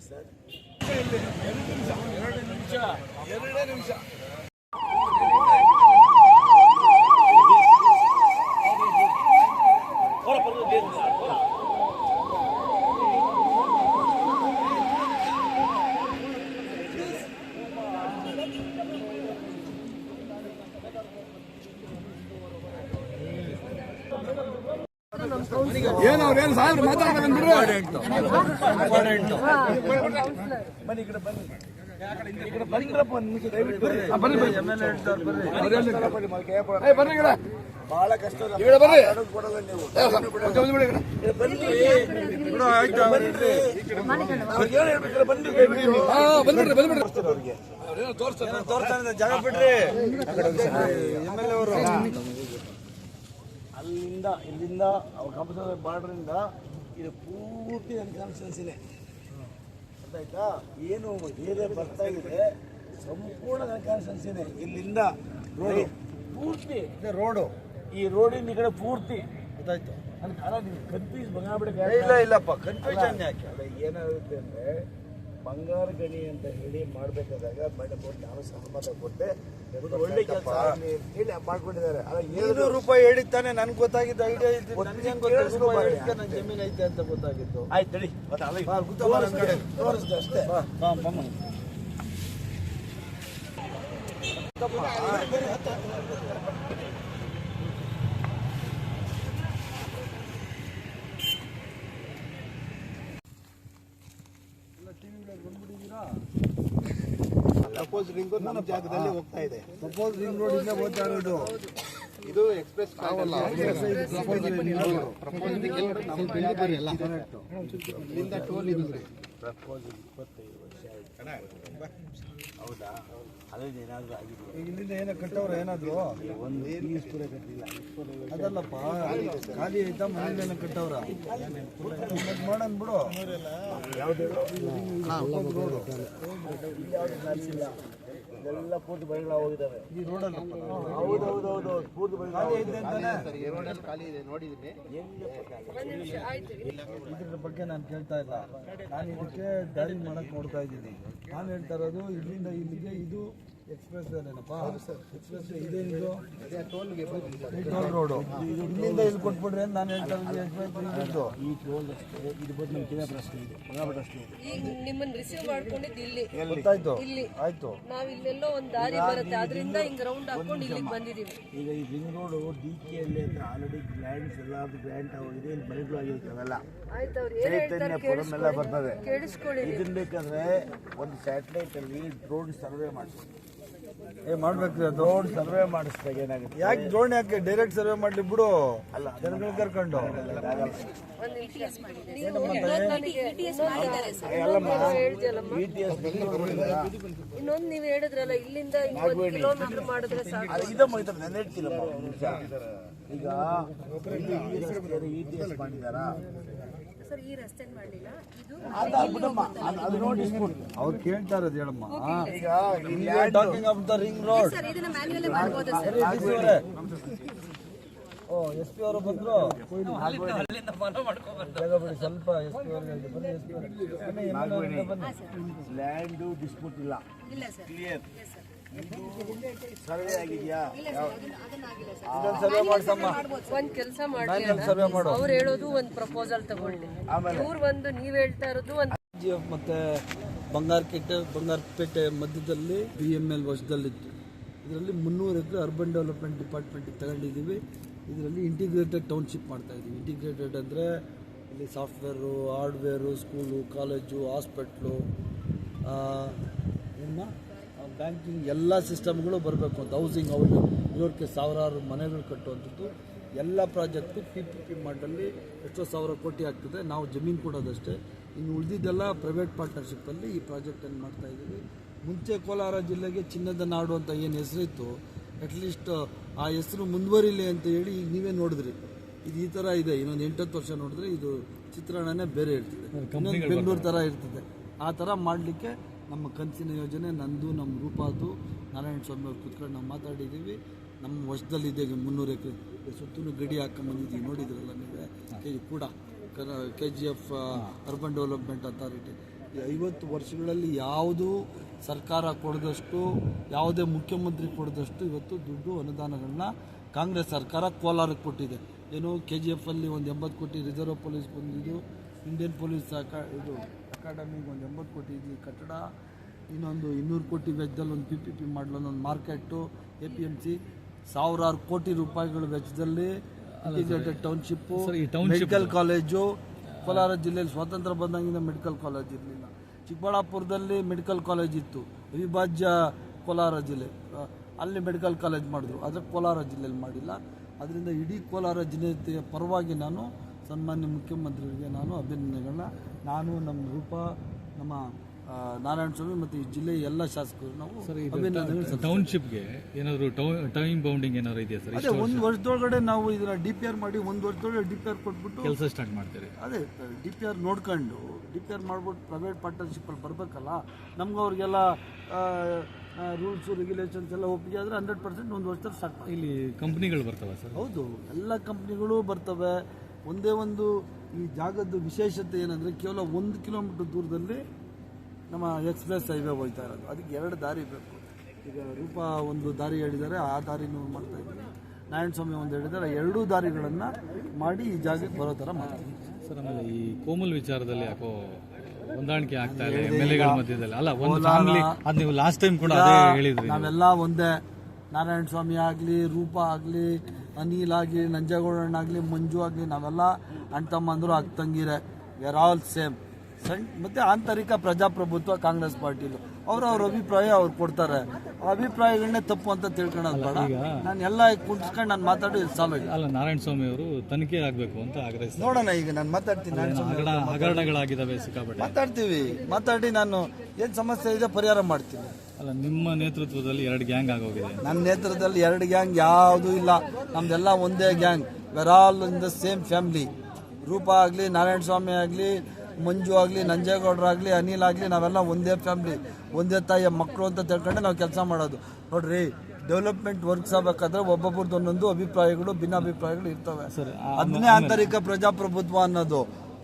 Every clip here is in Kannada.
ಸರ್ ಎರಡೇ ನಿಮಿಷ ಏನು ಅವ್ರೇನು ಸಾಹೇಬ್ರು ಮಾತಾಡ್ಬೇಕಂತ ಬನ್ನಿ ಈ ಕಡೆ ಬನ್ನಿ ಈ ಕಡೆ ಬನ್ನಿರಪ್ಪ ಒಂದು ನಿಮಿಷ ದಯವಿಟ್ಟು ಬರ್ರಿ ಬನ್ನಿ ಬನ್ನಿ ಬನ್ನಿ ಮಲ್ಕೆ ಏಪಡ. ಏ ಬರ್ರಿ ಈ ಕಡೆ ಬಹಳ ಕಷ್ಟ ಈ ಕಡೆ ಬರ್ರಿ ಮಾಡೋದು ಕೊಡಲ್ಲ ನೀವು ಏ, ಸ್ವಲ್ಪ ಒಂದ್ ನಿಮಿಷ ಬಿಡಿ ಈ ಕಡೆ. ಬನ್ನಿ ಅವ್ರಿಗೆ ಏನು ಹೇಳ್ಬೇಕಾದ್ರೆ ಬನ್ನಿ ದಯವಿಟ್ಟು. ಹಾ ಅಲ್ಲಿಂದ ಇಲ್ಲಿಂದ ಕಂಪಲ್ಸರಿ ಬಾರ್ಡ್ರಿಂದ ಇದು ಪೂರ್ತಿ ನನ್ನ ಕಾನ್ಸ್ಟಿಟ್ಯೂನ್ಸಿನೇ ಗೊತ್ತಾಯ್ತಾ ಏನು ಏರಿಯಾ ಬರ್ತಾ ಇದೆ ಸಂಪೂರ್ಣ ನನ್ನ ಇದೆ ಇಲ್ಲಿಂದ ರೋಡ್. ಪೂರ್ತಿ. ರೋಡು. ಈ ರೋಡಿನ ಈ ಕಡೆ ಪೂರ್ತಿ. ಗೊತ್ತಾಯ್ತು. ಅದಕ್ಕೆ ಅಲ್ಲ ನೀವು ಕನ್ಫ್ಯೂಸ್ ಬಂಗಾಬಿಡ ಇಲ್ಲ ಇಲ್ಲಪ್ಪ ಕನ್ಫ್ಯೂಷನ್ ಯಾಕೆ? ಅಲ್ಲ ಏನಾಗುತ್ತೆ ಅಂದ್ರೆ ಬಂಗಾರ ಗಣಿ ಅಂತ ಹೇಳಿ ಮಾಡ್ಬೇಕಾದಾಗ ಮೇಡಮ್ ಅವ್ರು ನಾನು ಸಹಮತ ಕೊಟ್ಟೆ? ಒಳ್ಳೆ ಕೆಲಸ. ಮಾಡ್ಕೊಂಡಿದ್ದಾರೆ? ಏನು ರೂಪಾಯಿ ಹೇಳಿದ್ದಾನೆ ನನ್ಗೆ ಗೊತ್ತಾಗಿದ್ದು ಐಡಿಯಾ ಇತ್ತು ನನಗೆ. ನನ್ನ ಜಮೀನು ಐತೆ ಅಂತ ಗೊತ್ತಾಗಿತ್ತು. ಆಯ್ತು. ತೋರಿಸ್ದೆ ಅಷ್ಟೇ. ಬಮ್ಮ. ಸಪೋಸ್ ರೋಡ್ ನಮ್ಮ ಜಾಗದಲ್ಲಿ ಹೋಗ್ತಾ ಇದೆ. ಸಪೋಸ್ ರಿಂಗ್ ರೋಡ್ ಇಂದ ಹೋಗ್ತಾ ಇರೋದು. ಇದು ಎಕ್ಸ್ಪ್ರೆಸ್ ಇಲ್ಲಿಂದ ಟೋಲ್ ಇದೆ ಪ್ರಪೋಸ್ ಇಪ್ಪತ್ತೈದು ವರ್ಷ ಆಯ್ತು. ಹೌದಾ? ಅದೇ ಏನಾದರೂ ಇಲ್ಲಿಂದ ಏನೋ ಕಟ್ಟವ್ರ ಏನಾದ್ರು? ಒಂದು ಕಟ್ಟಿಲ್ಲ. ಅದಲ್ಲಪ್ಪ ಖಾಲಿ ಐತಾ ಮನೇಲಿ ಏನೋ ಕಟ್ಟವ್ರ? ಮಾಡೋಣ ಬಿಡು. ಯಾವುದು? ಇದೆಲ್ಲ ಪೂರ್ತಿ ಬೈಗಳು ಹೋಗಿದ್ದಾವೆ. ಈ ರೋಡಲ್ಲಪ್ಪ ಹೌದು ಹೌದು ಹೌದು ಹೌದು. ಪೂರ್ತಿ ಖಾಲಿ ಇದ್ರ ಬಗ್ಗೆ ನಾನು ಕೇಳ್ತಾ ಇಲ್ಲ. ನಾನು ಇದಕ್ಕೆ ಡ್ರೈವಿಂಗ್ ಮಾಡಕ್ ನೋಡ್ತಾ ಇದ್ದೀನಿ. ನಾನು ಹೇಳ್ತಾ ಇರೋದು ಇಲ್ಲಿಂದ ಇಲ್ಲಿಗೆ ಇದು ಎಕ್ಸ್ಪ್ರೆಸ್ ಏನಪ್ಪ ಎಕ್ಸ್ಪ್ರೆಸ್ ಇದೇನಿದು ಟೋಲ್ ರೋಡು ಇಲ್ಲಿಂದ ಇಲ್ಲಿ ಕೊಟ್ಬಿಡ್ರಿ ಅಂತ ನಾನು ಹೇಳ್ತಾ ಇದ್ದೀನಿ ಎಕ್ಸ್ಪ್ರೆಸ್ ಇದ್ದು ಈ ಟೋಲ್ ಇದೆ ಇದೆ. ಈಗ ನಿಮ್ಮನ್ನ ರಿಸೀವ್ ಮಾಡ್ಕೊಂಡಿದ್ದು ಇಲ್ಲಿ. ಗೊತ್ತಾಯ್ತು. ಇಲ್ಲಿ. ಆಯ್ತು. ನಾವು ಇಲ್ಲೆಲ್ಲೋ ಒಂದು ದಾರಿ ಬರುತ್ತೆ ಅದರಿಂದ ಹಿಂಗ್ ರೌಂಡ್ ಹಾಕೊಂಡು ಇಲ್ಲಿಗೆ ಬಂದಿದೀವಿ. ಈಗ ಈ ರಿಂಗ್ ರೋಡು ಡಿ ಕೆ ಅಲ್ಲಿ ಅಂತ ಆಲ್ರೆಡಿ ಗ್ಲ್ಯಾಂಡ್ಸ್ ಎಲ್ಲ ಗ್ರ್ಯಾಂಟ್ ಆಗಿದೆ ಇಲ್ಲಿ ಮನೆಗಳು ಆಗಿರುತ್ತೆ ಅವೆಲ್ಲ. ಆಯ್ತು ಅವ್ರು ಏನ್ ಹೇಳ್ತಾರೆ ಬರ್ತದೆ. ಇದನ್ನ ಬೇಕಂದ್ರೆ ಒಂದು ಸ್ಯಾಟಲೈಟ್ ಅಲ್ಲಿ ಡ್ರೋನ್ ಸರ್ವೆ ಮಾಡಿಸಿ. ಏ ಮಾಡ್ಬೇಕ್ರಿ ಅದು. ಸರ್ವೆ ಮಾಡಿಸಿದಾಗ ಏನಾಗುತ್ತೆ? ಯಾಕೆ ಡ್ರೋನ್ ಯಾಕೆ? ಡೈರೆಕ್ಟ್ ಸರ್ವೆ ಮಾಡಲಿ ಬಿಡು. ಅಲ್ಲ ಜನಗಳು ಕರ್ಕೊಂಡು. ಒಂದ್ ನಿಮಿಷ. ನೀವು ಇನ್ನೊಂದ್ ನನಗೆ ಇನ್ನೊಂದ್ ನೀವು ಹೇಳಿದ್ರಲ್ಲ ಇಲ್ಲಿಂದ ಕಿಲೋಮೀಟರ್ ಮಾಡಿದ್ರೆ ಇದಮ್ಮ ನಾನು ಹೇಳ್ತೀನಮ್ಮ ಈಗ ಇ ಟಿ ಎಸ್ ಮಾಡಿದಾರಾ ಸರ್ ಈ ರಸ್ತೆ ಮಾಡಲಿಲ್ಲ. ಇದು ಅದು- ಅದು ನೋಡಿ ಅವ್ರು ಕೇಳ್ತಾ ಇರೋದು ಹೇಳಮ್ಮ. ಈಗ talking of the ring road sir ಇದನ್ನ ಮಾಡಬಹುದು ಸರ್? ಓ ಎಸ್ ಪಿ ಅವರು ಬಂದ್ರು? ಸ್ವಲ್ಪ ಎಸ್ ಪಿ ಅವ್ರಿಗೆ ಲ್ಯಾಂಡು ಡಿಸ್ಪ್ಯೂಟ್ ಇಲ್ಲ. ಇಲ್ಲ ಸರ್. ಕ್ಲಿಯರ್ ಸರ್ವೆ ಆಗಿದೆಯಾ? ಇದೊಂದು ಸರ್ವೆ ಮಾಡ್ಸಮ್ಮ. ಒಂದ್ ಕೆಲಸ ಮಾಡಿ ಮ್ಯಾನ್ಯಲ್ ಸರ್ವೆ ಮಾಡು ಅವ್ರು ಹೇಳೋದು ಒಂದ್ ಪ್ರಪೋಸಲ್ ತಗೊಳ್ಳಿ. ಇವ್ರು ಒಂದು ನೀವ್ ಹೇಳ್ತಾ ಇರೋದು ಒಂದ್ ಮತ್ತೆ ಬಂಗಾರಪೇಟೆ ಬಂಗಾರಪೇಟೆ ಮಧ್ಯದಲ್ಲಿ ಬಿ ಎಂ ಎಲ್ ವಶದಲ್ಲಿತ್ತು. ಇದರಲ್ಲಿ ಮುನ್ನೂರು ಎಕರೆ ಅರ್ಬನ್ ಡೆವಲಪ್ಮೆಂಟ್ ಡಿಪಾರ್ಟ್ಮೆಂಟಿಗೆ ತಗೊಂಡಿದ್ದೀವಿ ಇದರಲ್ಲಿ ಇಂಟಿಗ್ರೇಟೆಡ್ ಟೌನ್ಶಿಪ್ ಮಾಡ್ತಾ ಇದ್ದೀವಿ ಇಂಟಿಗ್ರೇಟೆಡ್ ಅಂದರೆ ಇಲ್ಲಿ software hardware school college hospital ಏನು ಬ್ಯಾಂಕಿಂಗ್ ಎಲ್ಲ ಸಿಸ್ಟಮ್ಗಳು ಬರಬೇಕು ಅಂತ. ಹೌಸಿಂಗ್ ಔಟ್ ಇವ್ರಿಗೆ ಸಾವಿರಾರು ಮನೆಗಳು ಕಟ್ಟುವಂಥದ್ದು. ಎಲ್ಲ ಪ್ರಾಜೆಕ್ಟು ಪಿ ಪಿ ಪಿ ಮಾಡಲ್ಲಿ ಎಷ್ಟೋ ಸಾವಿರ ಕೋಟಿ ಆಗ್ತದೆ. ನಾವು ಜಮೀನು ಕೊಡೋದಷ್ಟೇ. ಇನ್ನು ಉಳಿದಿದ್ದೆಲ್ಲ ಪ್ರೈವೇಟ್ ಪಾರ್ಟ್ನರ್ಶಿಪ್ಪಲ್ಲಿ ಈ ಪ್ರಾಜೆಕ್ಟನ್ನು ಮಾಡ್ತಾ ಇದ್ದೀವಿ. ಮುಂಚೆ ಕೋಲಾರ ಜಿಲ್ಲೆಗೆ ಚಿನ್ನದ ನಾಡು ಅಂತ ಏನು ಹೆಸರಿತ್ತು ಅಟ್ಲೀಸ್ಟ್ ಆ ಹೆಸರು ಮುಂದುವರಿಲಿ ಅಂತ ಹೇಳಿ ಈಗ ನೀವೇ ನೋಡಿದ್ರಿ. ಇದು ಈ ಥರ ಇದೆ. ಇನ್ನೊಂದು ಎಂಟತ್ತು ವರ್ಷ ನೋಡಿದ್ರೆ ಇದು ಚಿತ್ರಣನೇ ಬೇರೆ ಇರ್ತದೆ. ಬೆಂಗಳೂರು ಥರ ಇರ್ತದೆ. ಆ ಥರ ಮಾಡಲಿಕ್ಕೆ ನಮ್ಮ ಕಂತಿನ ಯೋಜನೆ, ನಂದು ನಮ್ಮ ರೂಪಾದು ನಾರಾಯಣ ಸ್ವಾಮಿ ಅವ್ರು ಕೂತ್ಕೊಂಡು ನಾವು ಮಾತಾಡಿದ್ದೀವಿ ನಮ್ಮ ವಶದಲ್ಲಿದೆ ಈಗ ಮುನ್ನೂರು ಎಕರೆ. ಸುತ್ತಲೂ ಗಡಿ ಹಾಕೊಂಬಂದಿದ್ದೀವಿ ನೋಡಿದ್ರಲ್ಲ ನೀವೇ? ಕೆ ಜಿ ಕೂಡ. K G F urban development authority ಐವತ್ತು ವರ್ಷಗಳಲ್ಲಿ ಯಾವುದು ಸರ್ಕಾರ ಕೊಡದಷ್ಟು, ಯಾವುದೇ ಮುಖ್ಯಮಂತ್ರಿ ಕೊಡದಷ್ಟು ಇವತ್ತು ದುಡ್ಡು ಅನುದಾನಗಳನ್ನ ಕಾಂಗ್ರೆಸ್ ಸರ್ಕಾರ ಕೋಲಾರಕ್ಕೆ ಕೊಟ್ಟಿದೆ. ಏನು, ಕೆ ಜಿ ಎಫಲ್ಲಿ ಒಂದು ಎಂಬತ್ತು ಕೋಟಿ ರಿಸರ್ವ್ ಪೊಲೀಸ್ ಬಂದಿದ್ದು, ಇಂಡಿಯನ್ ಪೊಲೀಸ್ ಇದು ಅಕಾಡೆಮಿಗೆ ಒಂದು ಎಂಬತ್ತು ಕೋಟಿ ಇದ್ವಿ ಕಟ್ಟಡ ಇನ್ನೊಂದು ಇನ್ನೂರು ಕೋಟಿ ವೆಚ್ಚದಲ್ಲಿ ಒಂದು ಪಿ ಪಿ ಪಿ ಮಾಡಲು ಒಂದು market A P M C ಸಾವಿರಾರು ಕೋಟಿ ರೂಪಾಯಿಗಳ ವೆಚ್ಚದಲ್ಲಿ integrated township medical college Kolar ಜಿಲ್ಲೆಯಲ್ಲಿ ಸ್ವಾತಂತ್ರ್ಯ ಬಂದಂಗಿಂದ ಮೆಡಿಕಲ್ ಕಾಲೇಜ್ ಇರಲಿಲ್ಲ. ಚಿಕ್ಕಬಳ್ಳಾಪುರದಲ್ಲಿ ಮೆಡಿಕಲ್ ಕಾಲೇಜ್ ಇತ್ತು ಅವಿಭಾಜ್ಯ ಕೋಲಾರ ಜಿಲ್ಲೆ. ಅಲ್ಲಿ ಮೆಡಿಕಲ್ ಕಾಲೇಜ್ ಮಾಡಿದ್ರು ಆದರೆ ಕೋಲಾರ ಜಿಲ್ಲೆಯಲ್ಲಿ ಮಾಡಿಲ್ಲ. ಅದರಿಂದ ಇಡೀ ಕೋಲಾರ ಜಿಲ್ಲೆಯ ಪರವಾಗಿ ನಾನು ಸನ್ಮಾನ್ಯ ಮುಖ್ಯಮಂತ್ರಿಗಳಿಗೆ ನಾನು ಅಭಿನಂದನೆಗಳನ್ನ. ನಾನು ನಮ್ಮ ರೂಪ ನಮ್ಮ ನಾರಾಯಣ ಸ್ವಾಮಿ ಮತ್ತು ಈ ಜಿಲ್ಲೆಯ ಎಲ್ಲ ಶಾಸಕರು ನಾವು ಅಭಿನಂದನೆಗಳು. ಟೌನ್ಶಿಪ್ಗೆ ಏನಾದರೂ ಟೈಮ್ ಬೌಂಡಿಂಗ್ ಏನಾದ್ರು ಇದೆಯಾ ಸರ್? ಅದೇ ಒಂದು ವರ್ಷದೊಳಗಡೆ ನಾವು ಇದರ ಡಿ ಪಿ ಆರ್ ಮಾಡಿ ಒಂದು ವರ್ಷದೊಳಗೆ ಡಿ ಪಿ ಆರ್ ಕೊಟ್ಬಿಟ್ಟು ಕೆಲಸ ಸ್ಟಾರ್ಟ್ ಮಾಡ್ತೀರಿ. ಅದೇ ಡಿ ಪಿ ಆರ್ ನೋಡ್ಕೊಂಡು ಡಿ ಪಿ ಆರ್ ಮಾಡ್ಬಿಟ್ಟು ಪ್ರೈವೇಟ್ ಪಾರ್ಟ್ನರ್ಶಿಪ್ಪಲ್ಲಿ ಬರಬೇಕಲ್ಲ ನಮ್ಗೆ ಅವ್ರಿಗೆಲ್ಲ ರೂಲ್ಸು ರೆಗ್ಯುಲೇಷನ್ಸ್ ಎಲ್ಲ ಒಪ್ಪಿಗೆ ಆದರೆ ಹಂಡ್ರೆಡ್ ಪರ್ಸೆಂಟ್ ಒಂದು ವರ್ಷದಲ್ಲಿ ಸ್ಟಾರ್ಟ್ ಇಲ್ಲಿ ಕಂಪ್ನಿಗಳು ಬರ್ತವೆ ಸರ್? ಹೌದು ಎಲ್ಲ ಕಂಪ್ನಿಗಳು ಬರ್ತವೆ. ಒಂದೇ ಒಂದು ಈ ಜಾಗದ ವಿಶೇಷತೆ ಏನಂದರೆ ಕೇವಲ ಒಂದು ಕಿಲೋಮೀಟರ್ ದೂರದಲ್ಲಿ ನಮ್ಮ ಎಕ್ಸ್ಪ್ರೆಸ್ ಹೈವೇ ಹೋಗ್ತಾ ಇರೋದು. ಅದಕ್ಕೆ ಎರಡು ದಾರಿ ಬೇಕು. ಈಗ ರೂಪ ಒಂದು ದಾರಿ ಹೇಳಿದ್ದಾರೆ ಆ ದಾರಿ ನಾವು ಮಾಡ್ತಾ ಇದ್ದೀವಿ ನಾರಾಯಣ ಸ್ವಾಮಿ ಒಂದು ಹೇಳಿದ್ದಾರೆ ಎರಡೂ ದಾರಿಗಳನ್ನು ಮಾಡಿ ಈ ಜಾಗಕ್ಕೆ ಬರೋ ಥರ ಮಾಡ್ತೀವಿ. ಸರ್ ಆಮೇಲೆ ಈ ಕೋಮಲ್ ವಿಚಾರದಲ್ಲಿ ಯಾಕೋ ಹೊಂದಾಣಿಕೆ ಆಗ್ತಾ ಇದೆ ಮಧ್ಯದಲ್ಲಿ. ಅಲ್ಲ ಒಂದು ಫ್ಯಾಮಿಲಿ ಅದು ನೀವು ಲಾಸ್ಟ್ ಟೈಮ್ ಕೂಡ ಅದೇ ಹೇಳಿದ್ರಿ. ನಾವೆಲ್ಲ ಒಂದೇ ನಾರಾಯಣ ಸ್ವಾಮಿ ಆಗಲಿ ರೂಪ ಆಗಲಿ ಅನಿಲ್ ಆಗಲಿ ನಂಜೇಗೌಡಣ್ಣ ಆಗಲಿ ಮಂಜು ಆಗಲಿ, ನಾವೆಲ್ಲ ಅಣ್ಣ ತಮ್ಮಂದರು ಅಕ್ಕ ತಂಗಿರೆ ವಿ ಆರ್ ಆಲ್ ಸೇಮ್ ಸಣ್ಣ ಮತ್ತು ಆಂತರಿಕ ಪ್ರಜಾಪ್ರಭುತ್ವ ಕಾಂಗ್ರೆಸ್ ಪಾರ್ಟಿಲು ಅವರು ಅವ್ರ ಅಭಿಪ್ರಾಯ ಅವ್ರು ಕೊಡ್ತಾರೆ. ಆ ಅಭಿಪ್ರಾಯಗಳನ್ನೇ ತಪ್ಪು ಅಂತ ತಿಳ್ಕೊಳ್ಳೋದು ಬೇಡ. ನಾನು ಎಲ್ಲ ಕುಂಟಿಸ್ಕೊಂಡು ನಾನು ಮಾತಾಡಿ ಇಲ್ಲ ಅಲ್ಲ ನಾರಾಯಣ ಸ್ವಾಮಿ ಅವರು ತನಿಖೆ ಆಗಬೇಕು ಅಂತ ಆಗ್ರಹಿಸಿ ನೋಡೋಣ ಈಗ ನಾನು ಮಾತಾಡ್ತೀನಿ. ಹಗರಣಗಳಾಗಿದ್ದಾವೆ ಸಿಕ್ಕಾಪಟ್ಟೆ. ಮಾತಾಡ್ತೀವಿ. ಮಾತಾಡಿ ನಾನು ಏನು ಸಮಸ್ಯೆ ಇದೆ ಪರಿಹಾರ ಮಾಡ್ತೀನಿ. ಅಲ್ಲ ನಿಮ್ಮ ನೇತೃತ್ವದಲ್ಲಿ ಎರಡು ಗ್ಯಾಂಗ್ ಆಗೋಗಿದೆ. ನನ್ನ ನೇತೃತ್ವದಲ್ಲಿ ಎರಡು ಗ್ಯಾಂಗ್ ಯಾವುದೂ ಇಲ್ಲ. ನಮ್ದೆಲ್ಲ ಒಂದೇ gang. We're all in the same family Roopa ಆಗಲಿ ನಾರಾಯಣ ಸ್ವಾಮಿ ಆಗಲಿ ಮಂಜು ಆಗಲಿ ನಂಜೇಗೌಡರಾಗಲಿ ಅನಿಲ್ ಆಗಲಿ ನಾವೆಲ್ಲ ಒಂದೇ ಫ್ಯಾಮ್ಲಿ ಒಂದೇ ತಾಯಿಯ ಮಕ್ಕಳು ಅಂತ ತಿಳ್ಕೊಂಡೆ ನಾವು ಕೆಲಸ ಮಾಡೋದು. ನೋಡ್ರಿ ಡೆವಲಪ್ಮೆಂಟ್ ವರ್ಕ್ಸ್ ಆಗಬೇಕಾದ್ರೆ ಒಬ್ಬೊಬ್ರದ್ದು ಒಂದೊಂದು ಅಭಿಪ್ರಾಯಗಳು ಭಿನ್ನಾಭಿಪ್ರಾಯಗಳು ಇರ್ತವೆ. ಅದನ್ನೇ ಆಂತರಿಕ ಪ್ರಜಾಪ್ರಭುತ್ವ ಅನ್ನೋದು.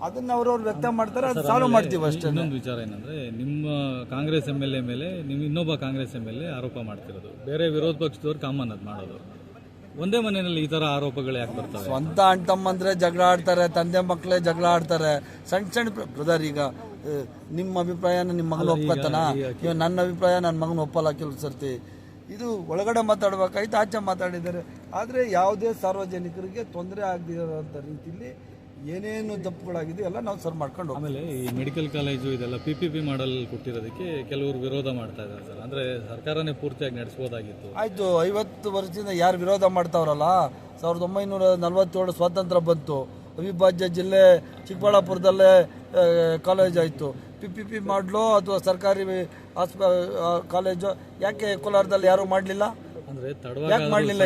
ಅದನ್ನ ಅವ್ರವ್ರು ವ್ಯಕ್ತ ಮಾಡ್ತಾರೆ ಅದು ಸಾಲ್ವ್ ಮಾಡ್ತೀವಿ ಅಷ್ಟೇ. ಇನ್ನೊಂದು ವಿಚಾರ ಏನಂದ್ರೆ ನಿಮ್ಮ ಕಾಂಗ್ರೆಸ್ ಎಂ ಎಲ್ ಎ ಮೇಲೆ ನಿಮ್ಮ ಇನ್ನೊಬ್ಬ ಕಾಂಗ್ರೆಸ್ ಎಂ ಎಲ್ ಎ ಆರೋಪ ಮಾಡ್ತಿರೋದು. ಬೇರೆ ವಿರೋಧ ಪಕ್ಷದವ್ರು ಕಾಮನ್ ಅದು ಮಾಡೋದು. ಒಂದೇ ಮನೆಯಲ್ಲಿ ಈ ತರ ಆರೋಪಗಳು ಯಾಕೆ ಬರ್ತವೆ? ಸ್ವಂತ ಅಣ್ಣ ತಮ್ಮಂದ್ರೆ ಜಗಳ ಆಡ್ತಾರೆ ತಂದೆ ಮಕ್ಕಳೇ ಜಗಳ ಆಡ್ತಾರೆ. ಸಣ್ಣ ಸಣ್ಣ ಬ್ರದರ್ ಈಗ ಆ, ನಿಮ್ಮ ಅಭಿಪ್ರಾಯನ ನಿಮ್ಮ ಮಗನ ಒಪ್ಕೊತಾನ? ನನ್ನ ಅಭಿಪ್ರಾಯ ನನ್ನ ಮಗನ ಒಪ್ಪಲ್ಲ ಕೆಲವು ಸರ್ತಿ. ಇದು ಒಳಗಡೆ ಮಾತಾಡ್ಬೇಕಾಯ್ತು ಆಚೆ ಮಾತಾಡಿದ್ದಾರೆ. ಆದ್ರೆ ಯಾವುದೇ ಸಾರ್ವಜನಿಕರಿಗೆ ತೊಂದರೆ ಆಗದಿರೋಂಥ ರೀತಿಯಲ್ಲಿ ಏನೇನು ತಪ್ಪುಗಳಾಗಿದೆ ಎಲ್ಲ ನಾವು ಸರ್ ಮಾಡ್ಕೊಂಡು. ಆಮೇಲೆ ಈ ಮೆಡಿಕಲ್ ಕಾಲೇಜು ಇದೆಲ್ಲ ಪಿ ಪಿ ಪಿ ಮಾಡಲ್ ಕೊಟ್ಟಿರೋದಕ್ಕೆ ಕೆಲವರು ವಿರೋಧ ಮಾಡ್ತಾ ಇದ್ದಾರೆ ಸರ್. ಅಂದ್ರೆ ಸರ್ಕಾರನೇ ಪೂರ್ತಿಯಾಗಿ ನಡೆಸ್ಬೋದಾಗಿತ್ತು. ಆಯಿತು ಐವತ್ತು ವರ್ಷದಿಂದ ಯಾರು ವಿರೋಧ ಮಾಡ್ತಾವ್ರಲ್ಲ? ಸಾವಿರದ ಒಂಬೈನೂರ ನಲವತ್ತೇಳು ಸ್ವಾತಂತ್ರ್ಯ ಬಂತು. ಅವಿಭಾಜ್ಯ ಜಿಲ್ಲೆ ಚಿಕ್ಕಬಳ್ಳಾಪುರದಲ್ಲೇ ಕಾಲೇಜ್ ಆಯಿತು. ಪಿ ಪಿ ಪಿ ಮಾಡಲು ಅಥವಾ ಸರ್ಕಾರಿ ಆಸ್ಪ ಕಾಲೇಜು ಯಾಕೆ ಕೋಲಾರದಲ್ಲಿ ಯಾರೂ ಮಾಡಲಿಲ್ಲ? ಯಾಕೆ ತಡವಾಗಿ ಮಾಡಲಿಲ್ಲ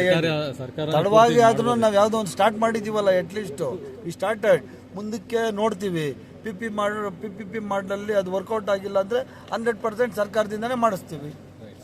ತಡವಾಗಿ ಆದ್ರೂ ನಾವು ಯಾವುದೋ ಒಂದು ಸ್ಟಾರ್ಟ್ ಮಾಡಿದ್ದೀವಲ್ಲ ಅಟ್ಲೀಸ್ಟು ಈ ಸ್ಟಾರ್ಟೆಡ್ ಮುಂದಕ್ಕೆ ನೋಡ್ತೀವಿ. ಪಿ ಪಿ ಮಾಡ ಪಿ ಪಿ ಪಿ ಮಾಡಲಲ್ಲಿ ಅದು ವರ್ಕೌಟ್ ಆಗಿಲ್ಲ ಅಂದರೆ ಹಂಡ್ರೆಡ್ ಪರ್ಸೆಂಟ್ ಸರ್ಕಾರದಿಂದನೇ ಮಾಡಿಸ್ತೀವಿ.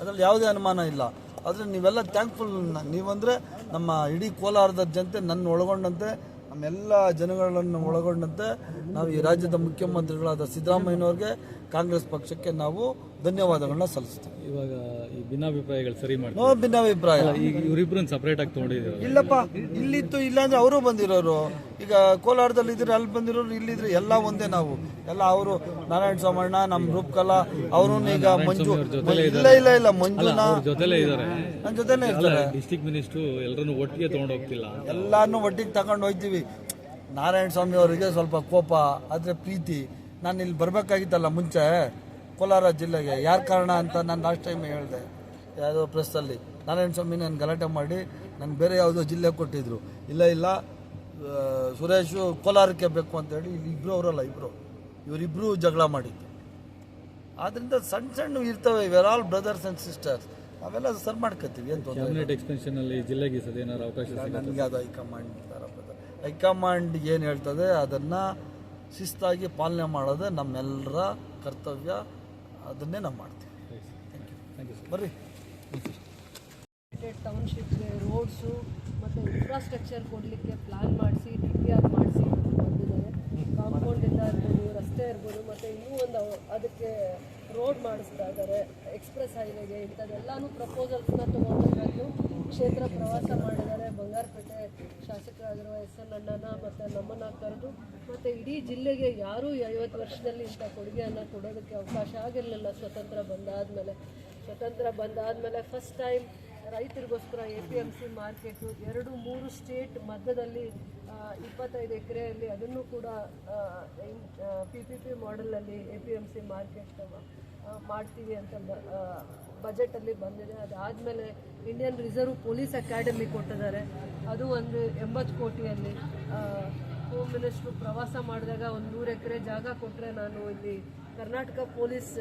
ಅದರಲ್ಲಿ ಯಾವುದೇ ಅನುಮಾನ ಇಲ್ಲ. ಆದರೆ ನೀವೆಲ್ಲ ಥ್ಯಾಂಕ್ಫುಲ್ ನೀವಂದರೆ ನಮ್ಮ ಇಡೀ ಕೋಲಾರದ ಜನತೆ ನನ್ನ ಒಳಗೊಂಡಂತೆ ನಮ್ಮೆಲ್ಲ ಜನಗಳನ್ನು ಒಳಗೊಂಡಂತೆ ನಾವು ಈ ರಾಜ್ಯದ ಮುಖ್ಯಮಂತ್ರಿಗಳಾದ ಸಿದ್ದರಾಮಯ್ಯನವ್ರಿಗೆ ಕಾಂಗ್ರೆಸ್ ಪಕ್ಷಕ್ಕೆ ನಾವು ಧನ್ಯವಾದಗಳನ್ನ ಸಲ್ಲಿಸ್ತೀವಿ. ಇವಾಗ ಈ ಭಿನ್ನಾಭಿಪ್ರಾಯಗಳು ಸರಿ ಮಾಡಿ ನೋ ಭಿನ್ನಾಭಿಪ್ರಾಯ. ಈಗ ಇವರಿಬ್ರು ಸಪರೇಟ್ ಆಗಿ ತೊಗೊಂಡಿದ್ದೀವಿ ಇಲ್ಲಪ್ಪ ಇಲ್ಲಿತ್ತು ಇಲ್ಲಾಂದ್ರೆ ಅವರು ಬಂದಿರೋರು. ಈಗ ಕೋಲಾರದಲ್ಲಿ ಇದ್ರೆ ಅಲ್ಲಿ ಬಂದಿರೋರು ಇಲ್ಲಿದ್ರೆ ಎಲ್ಲ ಒಂದೇ ನಾವು. ಎಲ್ಲ ಅವರು ನಾರಾಯಣ ಸೋಮಣ್ಣ ನಮ್ಮ ರೂಪಕಲಾ ಅವರು ಈಗ ಮಂಜು ಇಲ್ಲ ಇಲ್ಲ ಇಲ್ಲ ಮಂಜುನ ಜೊತೆ ಜೊತೆಲೇ ಇದ್ದಾರೆ. ನನ್ನ ಜೊತೆನೇ ಇರ್ತಾರೆ. ಡಿಸ್ಟಿಕ್ ಮಿನಿಸ್ಟ್ರು ಎಲ್ಲರನ್ನು ಒಟ್ಟಿಗೆ ತಗೊಂಡು ಹೋಗ್ತಿಲ್ಲ. ಎಲ್ಲಾನು ಒಟ್ಟಿಗೆ ತಗೊಂಡು ಹೋಗ್ತೀವಿ ನಾರಾಯಣ ಸ್ವಾಮಿ ಅವರಿಗೆ ಸ್ವಲ್ಪ ಕೋಪ ಆದರೆ ಪ್ರೀತಿ. ನಾನು ಇಲ್ಲಿ ಬರಬೇಕಾಗಿತ್ತಲ್ಲ ಮುಂಚೆ ಕೋಲಾರ ಜಿಲ್ಲೆಗೆ. ಯಾರು ಕಾರಣ ಅಂತ ನಾನು ಲಾಸ್ಟ್ ಟೈಮ್ ಹೇಳಿದೆ. ಯಾವುದೋ ಪ್ರೆಸ್ಸಲ್ಲಿ. ನಾರಾಯಣ ಸ್ವಾಮಿ ನಾನು ಗಲಾಟೆ ಮಾಡಿ ನಾನು ಬೇರೆ ಯಾವುದೋ ಜಿಲ್ಲೆ ಕೊಟ್ಟಿದ್ರು. ಇಲ್ಲ ಇಲ್ಲ ಸುರೇಶು ಕೋಲಾರಕ್ಕೆ ಬೇಕು ಅಂತೇಳಿ ಇಲ್ಲಿ ಇಬ್ಬರು ಅವರಲ್ಲ ಇಬ್ಬರು ಇವರಿಬ್ಬರು ಜಗಳ ಮಾಡಿದ್ದು. ಆದ್ದರಿಂದ ಸಣ್ಣ ಸಣ್ಣ ಇರ್ತವೆ we're all brothers and sisters ಅವೆಲ್ಲ ಸರ್ ಮಾಡ್ಕೊತೀವಿ ಅಂತ ತೊಂದರೆ ಕ್ಯಾಬಿನೆಟ್ ಎಕ್ಸ್ಟೆನ್ಷನ್ ಅಲ್ಲಿ ಜಿಲ್ಲೆಗೆ ಸದ ಏನಾದ್ರು ಅವಕಾಶ ಸಿಗುತ್ತೆ? ನನಗೆ ಅದು ಹೈಕಮಾಂಡ್ ಹೈಕಮಾಂಡ್ ಏನು ಹೇಳ್ತದೆ ಅದನ್ನು ಶಿಸ್ತಾಗಿ ಪಾಲನೆ ಮಾಡೋದೇ ನಮ್ಮೆಲ್ಲರ ಕರ್ತವ್ಯ. ಅದನ್ನೇ ನಾವು ಮಾಡ್ತೀವಿ. ಥ್ಯಾಂಕ್ ಯು ಬರ್ರಿ. ಟೌನ್ಶಿಪ್ಗೆ ರೋಡ್ಸು ಮತ್ತು ಇನ್ಫ್ರಾಸ್ಟ್ರಕ್ಚರ್ ಕೊಡಲಿಕ್ಕೆ ಪ್ಲಾನ್ ಮಾಡಿಸಿ ಡಿ ಪಿ ಆರ್ ಮಾಡಿಸಿ ಬಂದಿದ್ದಾರೆ. ಕಾಂಪೌಂಡ್ ಎಲ್ಲ ಇರ್ಬೋದು ರಸ್ತೆ ಇರ್ಬೋದು, ಮತ್ತು ಇನ್ನೂ ಒಂದು ಅದಕ್ಕೆ ರೋಡ್ ಮಾಡಿಸ್ತಾ ಇದ್ದಾರೆ ಎಕ್ಸ್ಪ್ರೆಸ್ ಹೈವೇಗೆ ಇಂಥದ್ದೆಲ್ಲನೂ ಪ್ರಪೋಸಲ್ಸ್ನ ತೊಗೊಂಡು ಕ್ಷೇತ್ರ ಪ್ರವಾಸ ಮಾಡಿದ್ದಾರೆ. ಬಂಗಾರಪೇಟೆ ಶಾಸಕರಾಗಿರುವ ಎಸ್ ಎನ್ ಅಣ್ಣನ ಮತ್ತು ನಮ್ಮನ್ನ ಕರೆದು, ಮತ್ತು ಇಡೀ ಜಿಲ್ಲೆಗೆ ಯಾರೂ ಐವತ್ತು ವರ್ಷದಲ್ಲಿ ಇಂಥ ಕೊಡುಗೆಯನ್ನು ಕೊಡೋದಕ್ಕೆ ಅವಕಾಶ ಆಗಿರಲಿಲ್ಲ. ಸ್ವತಂತ್ರ ಬಂದಾದಮೇಲೆ. ಸ್ವತಂತ್ರ ಬಂದಾದಮೇಲೆ first time ರೈತರಿಗೋಸ್ಕರ A P M C market ಎರಡು ಮೂರು ಸ್ಟೇಟ್ ಮಧ್ಯದಲ್ಲಿ ಇಪ್ಪತ್ತೈದು ಎಕರೆಯಲ್ಲಿ ಅದನ್ನು ಕೂಡ P P P ಮಾಡೆಲಲ್ಲಿ A P M C market ಮಾಡ್ತೀವಿ ಅಂತ ಬಜೆಟಲ್ಲಿ ಬಂದಿದೆ. ಅದಾದಮೇಲೆ ಇಂಡಿಯನ್ ರಿಸರ್ವ್ ಪೊಲೀಸ್ ಅಕಾಡೆಮಿ ಕೊಟ್ಟಿದ್ದಾರೆ. ಅದು ಒಂದು ಎಂಬತ್ತು ಕೋಟಿಯಲ್ಲಿ ಹೋಮ್ ಮಿನಿಸ್ಟ್ರು ಪ್ರವಾಸ ಮಾಡಿದಾಗ ಒಂದು ನೂರು ಎಕರೆ ಜಾಗ ಕೊಟ್ಟರೆ ನಾನು ಇಲ್ಲಿ ಕರ್ನಾಟಕ ಪೊಲೀಸ್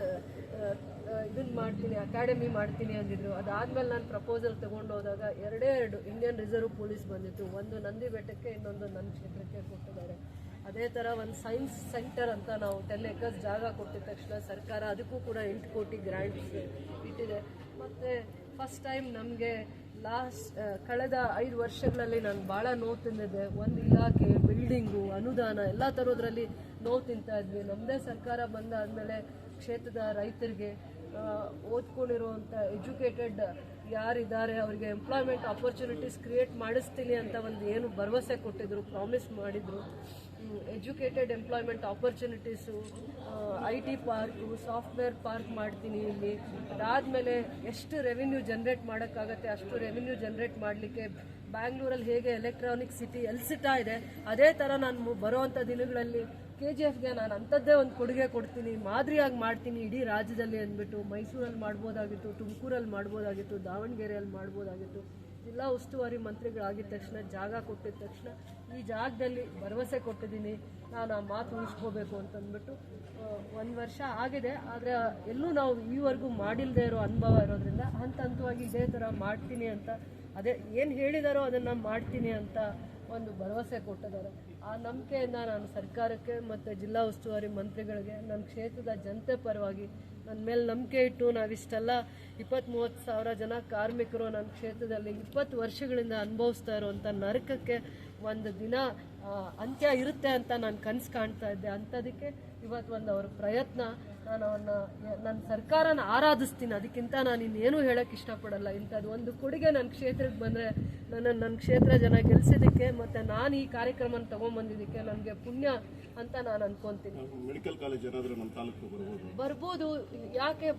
ಇದನ್ನ ಮಾಡ್ತೀನಿ, ಅಕಾಡೆಮಿ ಮಾಡ್ತೀನಿ ಅಂದಿದ್ರು. ಅದಾದ್ಮೇಲೆ ನಾನು ಪ್ರಪೋಸಲ್ ತೊಗೊಂಡು ಹೋದಾಗ ಎರಡೇ ಎರಡು ಇಂಡಿಯನ್ ರಿಸರ್ವ್ ಪೊಲೀಸ್ ಬಂದಿತ್ತು. ಒಂದು ನಂದಿ ಬೆಟ್ಟಕ್ಕೆ, ಇನ್ನೊಂದು ನನ್ನ ಕ್ಷೇತ್ರಕ್ಕೆ ಕೊಟ್ಟಿದ್ದಾರೆ. ಅದೇ ಥರ ಒಂದು ಸೈನ್ಸ್ ಸೆಂಟರ್ ಅಂತ ನಾವು ಟೆನ್ ಏಕರ್ಸ್ ಜಾಗ ಕೊಟ್ಟಿದ ತಕ್ಷಣ ಸರ್ಕಾರ ಅದಕ್ಕೂ ಕೂಡ ಎಂಟು ಕೋಟಿ ಗ್ರ್ಯಾಂಟ್ಸ್ ಇಟ್ಟಿದೆ. ಮತ್ತು ಫಸ್ಟ್ ಟೈಮ್ ನಮಗೆ ಲಾಸ್ಟ್ ಕಳೆದ ಐದು ವರ್ಷಗಳಲ್ಲಿ ನಾನು ಭಾಳ ನೋವು ತಿಂದಿದ್ದೆ. ಒಂದು ಇಲಾಖೆ ಬಿಲ್ಡಿಂಗು ಅನುದಾನ, ಎಲ್ಲ ಥರೋದ್ರಲ್ಲಿ ನೋವು ತಿಂತಾ ಇದ್ವಿ. ನಮ್ಮದೇ ಸರ್ಕಾರ ಬಂದಾದಮೇಲೆ ಕ್ಷೇತ್ರದ ರೈತರಿಗೆ ಓದ್ಕೊಂಡಿರುವಂಥ ಎಜುಕೇಟೆಡ್ ಯಾರಿದ್ದಾರೆ, ಅವರಿಗೆ ಎಂಪ್ಲಾಯ್ಮೆಂಟ್ ಆಪರ್ಚುನಿಟೀಸ್ ಕ್ರಿಯೇಟ್ ಮಾಡಿಸ್ತೀನಿ ಅಂತ ಒಂದು ಏನು ಭರವಸೆ ಕೊಟ್ಟಿದ್ರು ಪ್ರಾಮಿಸ್ ಮಾಡಿದರು. Educated employment opportunities I T park software park ಮಾಡ್ತೀನಿ ಇಲ್ಲಿ. ಅದಾದಮೇಲೆ ಎಷ್ಟು ರೆವಿನ್ಯೂ ಜನ್ರೇಟ್ ಮಾಡೋಕ್ಕಾಗತ್ತೆ, ಅಷ್ಟು ರೆವಿನ್ಯೂ ಜನ್ರೇಟ್ ಮಾಡಲಿಕ್ಕೆ ಬ್ಯಾಂಗ್ಳೂರಲ್ಲಿ ಹೇಗೆ ಎಲೆಕ್ಟ್ರಾನಿಕ್ ಸಿಟಿ ಎಲ್ಸಿಟಾ ಇದೆ, ಅದೇ ಥರ ನಾನು ಬರುವಂಥ ದಿನಗಳಲ್ಲಿ ಕೆ ಜಿ ಎಫ್ಗೆ ನಾನು ಅಂಥದ್ದೇ ಒಂದು ಕೊಡುಗೆ ಕೊಡ್ತೀನಿ, ಮಾದರಿಯಾಗಿ ಮಾಡ್ತೀನಿ, ಇಡೀ ರಾಜ್ಯದಲ್ಲಿ ಅಂದ್ಬಿಟ್ಟು ಮೈಸೂರಲ್ಲಿ ಮಾಡ್ಬೋದಾಗಿತ್ತು ತುಮಕೂರಲ್ಲಿ ಮಾಡ್ಬೋದಾಗಿತ್ತು ದಾವಣಗೆರೆಯಲ್ಲಿ ಮಾಡ್ಬೋದಾಗಿತ್ತು, ಜಿಲ್ಲಾ ಉಸ್ತುವಾರಿ ಮಂತ್ರಿಗಳಾಗಿದ್ದ ತಕ್ಷಣ, ಜಾಗ ಕೊಟ್ಟಿದ ತಕ್ಷಣ, ಈ ಜಾಗದಲ್ಲಿ ಭರವಸೆ ಕೊಟ್ಟಿದ್ದೀನಿ, ನಾನು ಆ ಮಾತು ಉಳಿಸ್ಕೋಬೇಕು ಅಂತಂದ್ಬಿಟ್ಟು ಒಂದು ವರ್ಷ ಆಗಿದೆ, ಆದರೆ ಎಲ್ಲೂ ನಾವು ಈವರೆಗೂ ಮಾಡಿಲ್ಲದೆ ಇರೋ ಅನುಭವ ಇರೋದ್ರಿಂದ ಹಂತ ಹಂತವಾಗಿ ಇದೇ ಥರ ಮಾಡ್ತೀನಿ ಅಂತ, ಅದೇ ಏನು ಹೇಳಿದಾರೋ ಅದನ್ನು ಮಾಡ್ತೀನಿ ಅಂತ ಒಂದು ಭರವಸೆ ಕೊಟ್ಟಿದ್ದಾರೆ. ಆ ನಂಬಿಕೆಯಿಂದ ನಾನು ಸರ್ಕಾರಕ್ಕೆ ಮತ್ತು ಜಿಲ್ಲಾ ಉಸ್ತುವಾರಿ ಮಂತ್ರಿಗಳಿಗೆ ನನ್ನ ಕ್ಷೇತ್ರದ ಜನತೆ ಪರವಾಗಿ ನನ್ನ ಮೇಲೆ ನಂಬಿಕೆ ಇಟ್ಟು ನಾವಿಷ್ಟೆಲ್ಲ ಇಪ್ಪತ್ತು ಮೂವತ್ತು ಸಾವಿರ ಜನ ಕಾರ್ಮಿಕರು ನನ್ನ ಕ್ಷೇತ್ರದಲ್ಲಿ ಇಪ್ಪತ್ತು ವರ್ಷಗಳಿಂದ ಅನುಭವಿಸ್ತಾ ಇರುವಂಥ ನರಕಕ್ಕೆ ಒಂದು ದಿನ ಅಂತ್ಯ ಇರುತ್ತೆ ಅಂತ ನಾನು ಕನಸು ಕಾಣ್ತಾ ಇದ್ದೆ. ಅಂಥದಕ್ಕೆ ಇವತ್ತು ಒಂದು ಅವ್ರ ಪ್ರಯತ್ನ ನಾನು ಅವನ್ನ ನನ್ನ ಸರ್ಕಾರನ ಆರಾಧಿಸ್ತೀನಿ. ಅದಕ್ಕಿಂತ ನಾನು ಇನ್ನೇನು ಹೇಳೋಕ್ಕೆ ಇಷ್ಟಪಡಲ್ಲ. ಇಂಥದ್ದು ಒಂದು ಕೊಡುಗೆ ನನ್ನ ಕ್ಷೇತ್ರಕ್ಕೆ ಬಂದರೆ ನನ್ನ ನನ್ನ ಕ್ಷೇತ್ರ ಜನ ಗೆಲ್ಸಿದ್ದಕ್ಕೆ ಮತ್ತು ನಾನು ಈ ಕಾರ್ಯಕ್ರಮನ ತೊಗೊಂಬಂದಿದ್ದಕ್ಕೆ ನನಗೆ ಪುಣ್ಯ ಅಂತ ನಾನು ಅನ್ಕೊತೀನಿ. ಮೆಡಿಕಲ್ ಕಾಲೇಜ್ ಏನಾದರೂ ನಮ್ಮ ತಾಲೂಕು ಬರ್ಬೋದು? ಬರ್ಬೋದು. ಯಾಕೆ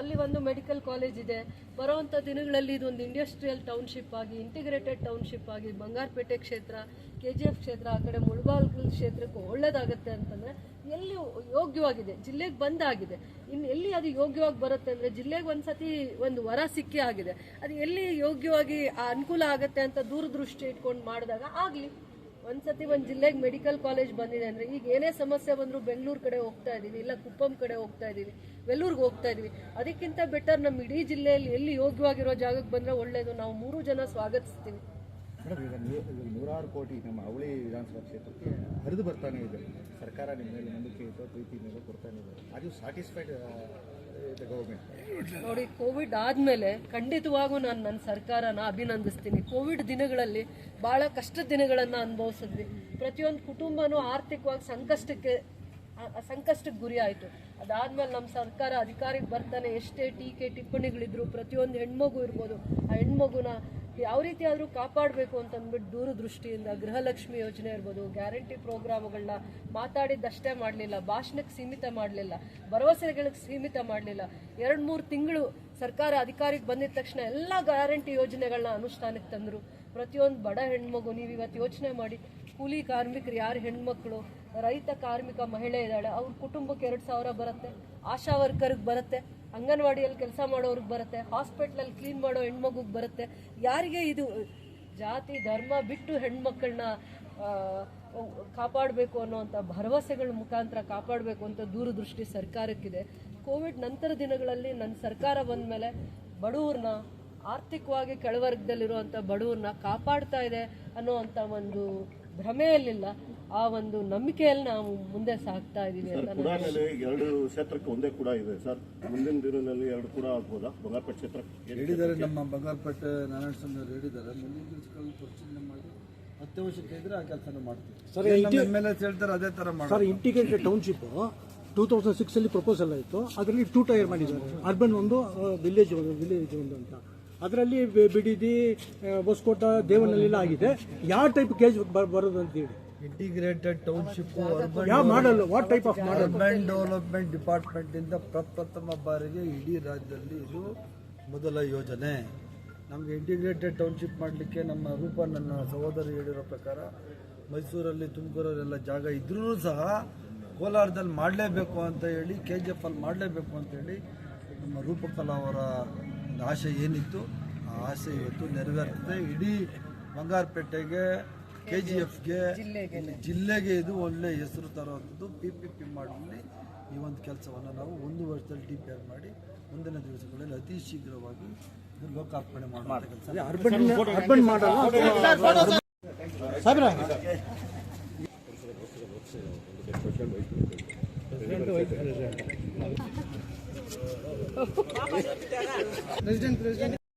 ಅಲ್ಲಿ ಒಂದು ಮೆಡಿಕಲ್ ಕಾಲೇಜ್ ಇದೆ. ಬರೋವಂಥ ದಿನಗಳಲ್ಲಿ ಇದೊಂದು ಇಂಡಸ್ಟ್ರಿಯಲ್ ಟೌನ್ಶಿಪ್ ಆಗಿ ಇಂಟಿಗ್ರೇಟೆಡ್ ಟೌನ್ಶಿಪ್ ಆಗಿ ಬಂಗಾರಪೇಟೆ ಕ್ಷೇತ್ರ ಕೆ ಜಿ ಎಫ್ ಕ್ಷೇತ್ರ ಆ ಕಡೆ ಮುಳಬಾಲ್ ಕ್ಷೇತ್ರಕ್ಕೆ ಒಳ್ಳೇದಾಗುತ್ತೆ ಅಂತಂದರೆ ಎಲ್ಲಿ ಯೋಗ್ಯವಾಗಿದೆ? ಜಿಲ್ಲೆಗೆ ಬಂದಾಗಿದೆ. ಇನ್ನು ಎಲ್ಲಿ ಅದು ಯೋಗ್ಯವಾಗಿ ಬರುತ್ತೆ ಅಂದರೆ ಜಿಲ್ಲೆಗೆ ಒಂದು ಸತಿ ಒಂದು ವರ ಸಿಕ್ಕಿ ಆಗಿದೆ. ಅದು ಎಲ್ಲಿ ಯೋಗ್ಯವಾಗಿ ಅನುಕೂಲ ಆಗುತ್ತೆ ಅಂತ ದೂರದೃಷ್ಟಿ ಇಟ್ಕೊಂಡು ಮಾಡಿದಾಗ ಆಗಲಿ. ಒಂದ್ಸತಿ ಒಂದು ಜಿಲ್ಲೆಗೆ ಮೆಡಿಕಲ್ ಕಾಲೇಜ್ ಬಂದಿದೆ ಅಂದ್ರೆ ಈಗ ಏನೇ ಸಮಸ್ಯೆ ಬಂದರೂ ಬೆಂಗಳೂರು ಕಡೆ ಹೋಗ್ತಾ ಇದ್ದೀವಿ ಇಲ್ಲ ಕುಪ್ಪಂ ಕಡೆ ಹೋಗ್ತಾ ಇದ್ದೀವಿ ವೆಲ್ಲೂರ್ಗೆ ಹೋಗ್ತಾ ಇದೀವಿ. ಅದಕ್ಕಿಂತ ಬೆಟರ್ ನಮ್ಮ ಇಡೀ ಜಿಲ್ಲೆಯಲ್ಲಿ ಎಲ್ಲಿ ಯೋಗ್ಯವಾಗಿರೋ ಜಾಗಕ್ಕೆ ಬಂದ್ರೆ ಒಳ್ಳೆಯದು ನಾವು ಮೂರು ಜನ ಸ್ವಾಗತಿಸ್ತೀವಿ. ಮೇಡಮ್, ಈಗ ನೂರಾರು ಕೋಟಿ ನಮ್ಮ ಅವಳಿ ವಿಧಾನಸಭಾ ಕ್ಷೇತ್ರಕ್ಕೆ ಹರಿದು ಬರ್ತಾನೆ ಇದೆ. ಸರ್ಕಾರ ನಿಮ್ಮ ಮೇಲೆ ನಂಬಿಕೆ ಇತ್ತು ಪ್ರೀತಿ ಮೇಲೆ ಕೊಡ್ತಾನೆ ಇದೆ. ಅದು ಸ್ಯಾಟಿಸ್ಫೈಡ್ ಗೌರ್ಮೆಂಟ್ ನೋಡಿ ಕೋವಿಡ್ ಆದಮೇಲೆ ಖಂಡಿತವಾಗೂ ನಾನು ನನ್ನ ಸರ್ಕಾರನ ಅಭಿನಂದಿಸ್ತೀನಿ. ಕೋವಿಡ್ ದಿನಗಳಲ್ಲಿ ಭಾಳ ಕಷ್ಟದ ದಿನಗಳನ್ನು ಅನುಭವಿಸಿದ್ವಿ. ಪ್ರತಿಯೊಂದು ಕುಟುಂಬನೂ ಆರ್ಥಿಕವಾಗಿ ಸಂಕಷ್ಟಕ್ಕೆ ಸಂಕಷ್ಟಕ್ಕೆ ಗುರಿ ಆಯಿತು. ಅದಾದ್ಮೇಲೆ ನಮ್ಮ ಸರ್ಕಾರ ಅಧಿಕಾರಿಗೆ ಬರ್ತಾನೆ, ಎಷ್ಟೇ ಟೀಕೆ ಟಿಪ್ಪಣಿಗಳಿದ್ರು, ಪ್ರತಿಯೊಂದು ಹೆಣ್ಮಗು ಇರ್ಬೋದು, ಆ ಹೆಣ್ಮಗುನ ಯಾವ ರೀತಿ ಆದರೂ ಕಾಪಾಡಬೇಕು ಅಂತಂದ್ಬಿಟ್ಟು ದೂರದೃಷ್ಟಿಯಿಂದ ಗೃಹಲಕ್ಷ್ಮಿ ಯೋಜನೆ ಇರ್ಬೋದು, ಗ್ಯಾರಂಟಿ ಪ್ರೋಗ್ರಾಮ್ಗಳನ್ನ ಮಾತಾಡಿದ್ದಷ್ಟೇ ಮಾಡಲಿಲ್ಲ, ಭಾಷಣಕ್ಕೆ ಸೀಮಿತ ಮಾಡಲಿಲ್ಲ, ಭರವಸೆಗಳಿಗೆ ಸೀಮಿತ ಮಾಡಲಿಲ್ಲ. ಎರಡು ಮೂರು ತಿಂಗಳು ಸರ್ಕಾರ ಅಧಿಕಾರಿಗೆ ಬಂದಿದ ತಕ್ಷಣ ಎಲ್ಲ ಗ್ಯಾರಂಟಿ ಯೋಜನೆಗಳನ್ನ ಅನುಷ್ಠಾನಕ್ಕೆ ತಂದರು. ಪ್ರತಿಯೊಂದು ಬಡ ಹೆಣ್ಮಗು, ನೀವು ಇವತ್ತು ಯೋಚನೆ ಮಾಡಿ, ಕೂಲಿ ಕಾರ್ಮಿಕರು ಯಾರು ಹೆಣ್ಮಕ್ಳು, ರೈತ ಕಾರ್ಮಿಕ ಮಹಿಳೆ ಇದ್ದಾಳೆ, ಅವ್ರ ಕುಟುಂಬಕ್ಕೆ ಎರಡು ಸಾವಿರ ಬರುತ್ತೆ, ಆಶಾ ವರ್ಕರ್ಗೆ ಬರುತ್ತೆ ಅಂಗನವಾಡಿಯಲ್ಲಿ ಕೆಲಸ ಮಾಡೋರಿಗೆ ಬರುತ್ತೆ ಹಾಸ್ಪಿಟ್ಲಲ್ಲಿ ಕ್ಲೀನ್ ಮಾಡೋ ಹೆಣ್ಮಗುಗೆ ಬರುತ್ತೆ. ಯಾರಿಗೆ ಇದು ಜಾತಿ, ಧರ್ಮ ಬಿಟ್ಟು ಹೆಣ್ಮಕ್ಳನ್ನ ಕಾಪಾಡಬೇಕು ಅನ್ನೋವಂಥ ಭರವಸೆಗಳ ಮುಖಾಂತರ ಕಾಪಾಡಬೇಕು ಅಂತ ದೂರದೃಷ್ಟಿ ಸರ್ಕಾರಕ್ಕಿದೆ. ಕೋವಿಡ್ ನಂತರ ದಿನಗಳಲ್ಲಿ ನನ್ನ ಸರ್ಕಾರ ಬಂದ ಮೇಲೆ ಬಡವ್ರನ್ನ ಆರ್ಥಿಕವಾಗಿ ಕೆಳವರ್ಗದಲ್ಲಿರುವಂಥ ಬಡವ್ರನ್ನ ಕಾಪಾಡ್ತಾ ಇದೆ ಅನ್ನೋವಂಥ ಒಂದು ಭ್ರಮೆಯಲ್ಲಿಲ್ಲ. ಆ ಒಂದು ನಂಬಿಕೆಯಲ್ಲಿ ನಾವು ಮುಂದೆ ಸಾಗ್ತಾ ಇದೀವಿ ಅಂತ ಎರಡು ಕ್ಷೇತ್ರಕ್ಕೆ ಒಂದೇ ಕೂಡ ಇದೆ ಸರ್. ಮುಂದಿನ ದಿನದಲ್ಲಿ ಎರಡು ಕೂಡ ಆಗ್ಬೋದಾ? ಬಂಗಾರಪೇಟೆ ಕ್ಷೇತ್ರ ಹೇಳಿದ್ದಾರೆ ನಮ್ಮ ಬಂಗಾರಪೇಟೆ ನಾರಾಯಣ ಸ್ವಾಮಿ ಅವರು ಹೇಳಿದ್ದಾರೆ. ಮುಂದಿನ ದಿವಸಗಳಲ್ಲಿ ಪರಿಶೀಲನೆ ಮಾಡಿ ಅತ್ಯವಶ್ಯಕ ಇದ್ರೆ ಆ ಕೆಲಸನ ಮಾಡ್ತೀವಿ. ಸರ್, ಎಂ ಎಲ್ ಎಸ್ ಹೇಳ್ತಾರೆ ಅದೇ ಥರ sir integrated township two thousand ಸಿಕ್ಸಲ್ಲಿ proposal ಆಯಿತು. ಅದರಲ್ಲಿ ಟೂ ಟೈರ್ ಮಾಡಿದ್ದಾರೆ. ಅರ್ಬನ್ ಒಂದು ವಿಲೇಜ್ ಒಂದು ವಿಲೇಜ್ ಒಂದು ಅಂತ. ಅದರಲ್ಲಿ ಬಿಡಿದಿ ಬೋಸ್ಕೋಟ ಹೊಸಕೋಟ ದೇವನಹಳ್ಳಿಲ್ಲ ಆಗಿದೆ. ಯಾವ ಟೈಪ್ ಕೇಜ್ ಬರೋದು ಅಂತ ಹೇಳಿ. Integrated township urban what type of urban development department ಇಂದ ಪ್ರಪ್ರಥಮ ಬಾರಿಗೆ ಇಡೀ ರಾಜ್ಯದಲ್ಲಿ ಇದು ಮೊದಲ ಯೋಜನೆ. ನಮಗೆ ಇಂಟಿಗ್ರೇಟೆಡ್ ಟೌನ್ಶಿಪ್ ಮಾಡಲಿಕ್ಕೆ ನಮ್ಮ ರೂಪ ನನ್ನ ಸಹೋದರಿ ಹೇಳಿರೋ ಪ್ರಕಾರ ಮೈಸೂರಲ್ಲಿ ತುಮಕೂರಲ್ಲೆಲ್ಲ ಜಾಗ ಇದ್ರೂ ಸಹ ಕೋಲಾರದಲ್ಲಿ ಮಾಡಲೇಬೇಕು ಅಂತ ಹೇಳಿ ಕೆ ಜಿ ಎಫ್ ಅಲ್ಲಿ ಮಾಡಲೇಬೇಕು ಅಂತೇಳಿ ನಮ್ಮ ರೂಪಕಲಾ ಅವರ ಒಂದು ಆಸೆ ಏನಿತ್ತು ಆ ಆಸೆ ಇವತ್ತು ನೆರವೇರ್ತದೆ. ಇಡೀ ಬಂಗಾರಪೇಟೆಗೆ ಕೆ ಜಿ ಎಫ್ಗೆ ಜಿಲ್ಲೆಗೆ ಇದು ಒಳ್ಳೆ ಹೆಸರು ತರುವಂಥದ್ದು ಪಿ ಪಿ ಪಿ ಮಾಡಲಿ ಈ ಒಂದು ಕೆಲಸವನ್ನು ನಾವು ಒಂದು ವರ್ಷದಲ್ಲಿ ಡಿ ಪಿ ಆರ್ ಮಾಡಿ ಮುಂದಿನ ದಿವಸಗಳಲ್ಲಿ ಅತಿ ಶೀಘ್ರವಾಗಿ ಇದು ಲೋಕಾರ್ಪಣೆ ಮಾಡುವಂಥ ಕೆಲಸ. ಸಾಬ್ರ ಪ್ರೆಸಿಡೆಂಟ್ ಪ್ರೆಸಿಡೆಂಟ್